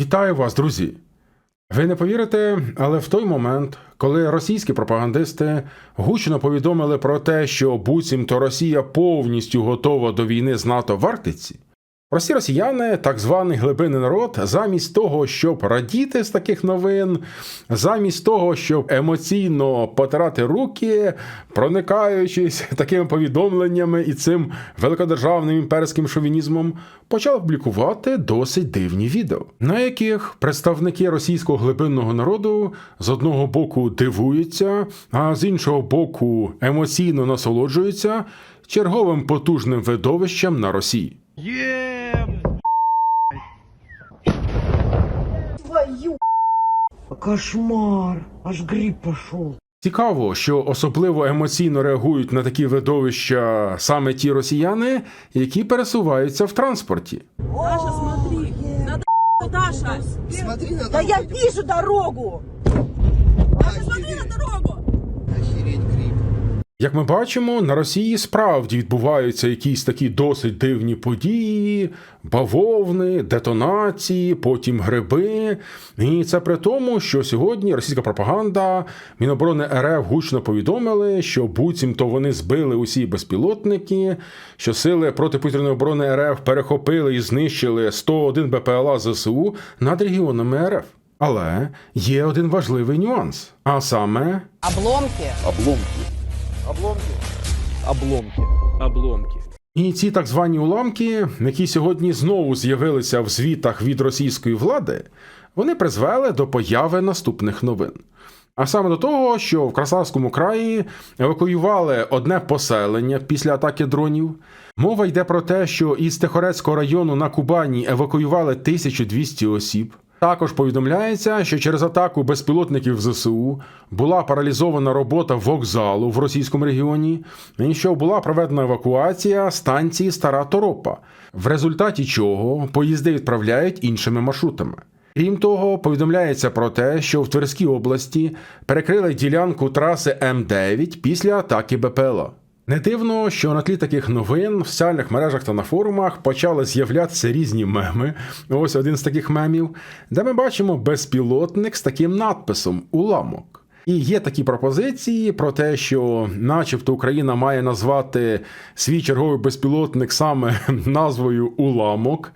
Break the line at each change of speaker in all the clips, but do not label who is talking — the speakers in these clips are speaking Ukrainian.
Вітаю вас, друзі! Ви не повірите, але в той момент, коли російські пропагандисти гучно повідомили про те, що буцімто Росія повністю готова до війни з НАТО в Арктиці, прості росіяни, так званий глибинний народ, замість того, щоб радіти з таких новин, замість того, щоб емоційно потирати руки, проникаючись такими повідомленнями і цим великодержавним імперським шовінізмом, почали публікувати досить дивні відео, на яких представники російського глибинного народу з одного боку дивуються, а з іншого боку емоційно насолоджуються черговим потужним видовищем на Росії.
Ем,
Твою Кошмар, аж гриб пошел.
Цікаво, що особливо емоційно реагують на такі видовища саме ті росіяни, які пересуваються в транспорті.
Даша, смотри. Надо Даша.
Смотри на
Да я
дорогу,
вижу дорогу!
Даша, смотри на дорогу.
Як ми бачимо, на Росії справді відбуваються якісь такі досить дивні події, бавовни, детонації, потім гриби. І це при тому, що сьогодні російська пропаганда, Міноборони РФ гучно повідомили, що буцімто вони збили усі безпілотники, що сили протиповітряної оборони РФ перехопили і знищили 101 БПЛА ЗСУ над регіонами РФ. Але є один важливий нюанс, а саме
Обломки.
обломки. Обломки.
І ці так звані уламки, які сьогодні знову з'явилися в звітах від російської влади, вони призвели до появи наступних новин. А саме до того, що в Краснодарському краї евакуювали одне поселення після атаки дронів. Мова йде про те, що із Тихорецького району на Кубані евакуювали 1200 осіб. Також повідомляється, що через атаку безпілотників ЗСУ була паралізована робота вокзалу в російському регіоні, і що була проведена евакуація станції Стара Торопа, в результаті чого поїзди відправляють іншими маршрутами. Крім того, повідомляється про те, що в Тверській області перекрили ділянку траси М9 після атаки БПЛА. Не дивно, що на тлі таких новин в соціальних мережах та на форумах почали з'являтися різні меми. Ось один з таких мемів, де ми бачимо безпілотник з таким надписом Уламок. І є такі пропозиції про те, що, начебто, Україна має назвати свій черговий безпілотник саме назвою Уламок.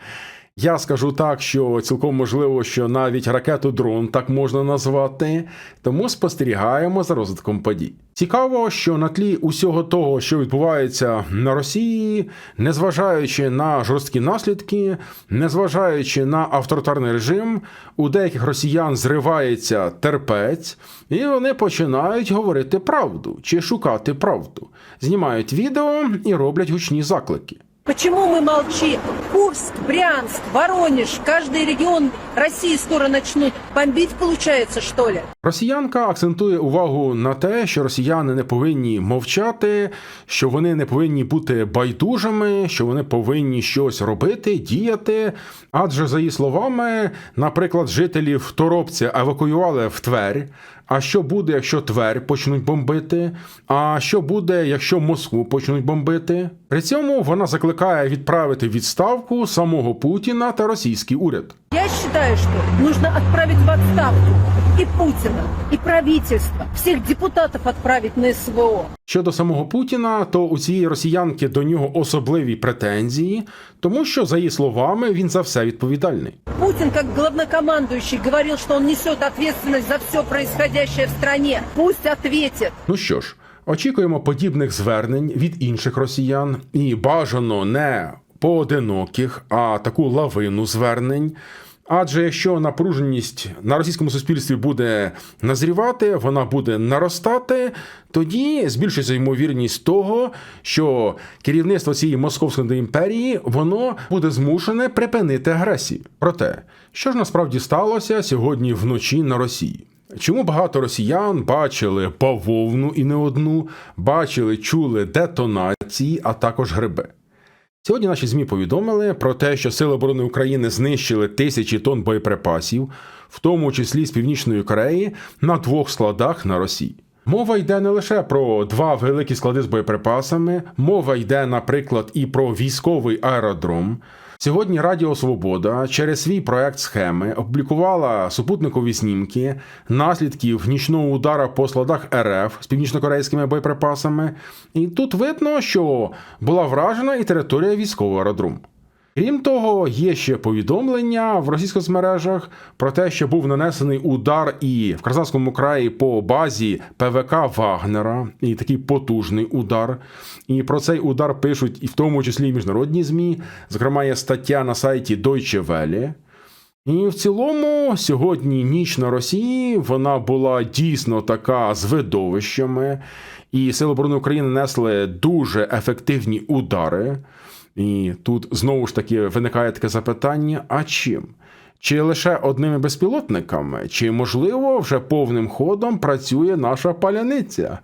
Я скажу так, що цілком можливо, що навіть ракету дрон так можна назвати, тому спостерігаємо за розвитком подій. Цікаво, що на тлі усього того, що відбувається на Росії, незважаючи на жорсткі наслідки, незважаючи на авторитарний режим, у деяких росіян зривається терпець, і вони починають говорити правду чи шукати правду, знімають відео і роблять гучні заклики.
Почему мы молчим? Курск, Брянск, Воронеж, каждый регион России скоро начнут бомбить, получается, что ли?
Росіянка акцентує увагу на те, що росіяни не повинні мовчати, що вони не повинні бути байдужими, що вони повинні щось робити, діяти. Адже, за її словами, наприклад, жителів Торопця евакуювали в Тверь. А що буде, якщо Тверь почнуть бомбити? А що буде, якщо Москву почнуть бомбити? При цьому вона закликає відправити відставку самого Путіна та російський уряд.
Я считаю, что нужно отправить в отставку и Путина, и правительство, всех депутатов отправить на СВО.
Щодо самого Путіна, то у цієї росіянки до нього особливі претензії, тому що, за її словами, він за все відповідальний.
Путин, как главнокомандующий, говорил, что он несет ответственность за все происходящее в стране. Пусть ответит.
Ну що ж, очікуємо подібних звернень від інших росіян і бажано не поодиноких, а таку лавину звернень. Адже якщо напруженість на російському суспільстві буде назрівати, вона буде наростати, тоді збільшується ймовірність того, що керівництво цієї московської імперії воно буде змушене припинити агресію. Проте, що ж насправді сталося сьогодні вночі на Росії? Чому багато росіян бачили бавовну і не одну, бачили, чули детонації, а також гриби? Сьогодні наші ЗМІ повідомили про те, що Сили оборони України знищили тисячі тонн боєприпасів, в тому числі з Північної Кореї, на двох складах на Росії. Мова йде не лише про два великі склади з боєприпасами, мова йде, наприклад, і про військовий аеродром. Сьогодні Радіо Свобода через свій проект схеми опублікувала супутникові снімки наслідків нічного удара по складах РФ з північнокорейськими боєприпасами. І тут видно, що була вражена і територія військового аеродрому. Крім того, є ще повідомлення в російських мережах про те, що був нанесений удар і в Краснодарському краї по базі ПВК Вагнера, і такий потужний удар. І про цей удар пишуть і в тому числі і міжнародні ЗМІ. Зокрема, є стаття на сайті Deutsche Welle. І в цілому, сьогодні ніч на Росії вона була дійсно така з видовищами, і Сили оборони України несли дуже ефективні удари. І тут знову ж таки виникає таке запитання: а чим? Чи лише одними безпілотниками, чи можливо вже повним ходом працює наша паляниця?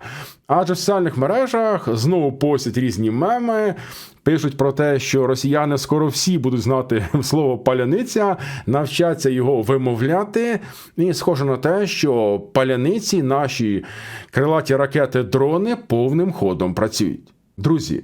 Адже в соціальних мережах знову постять різні меми, пишуть про те, що росіяни скоро всі будуть знати слово паляниця, навчаться його вимовляти. І схоже на те, що паляниці наші крилаті ракети дрони повним ходом працюють. Друзі,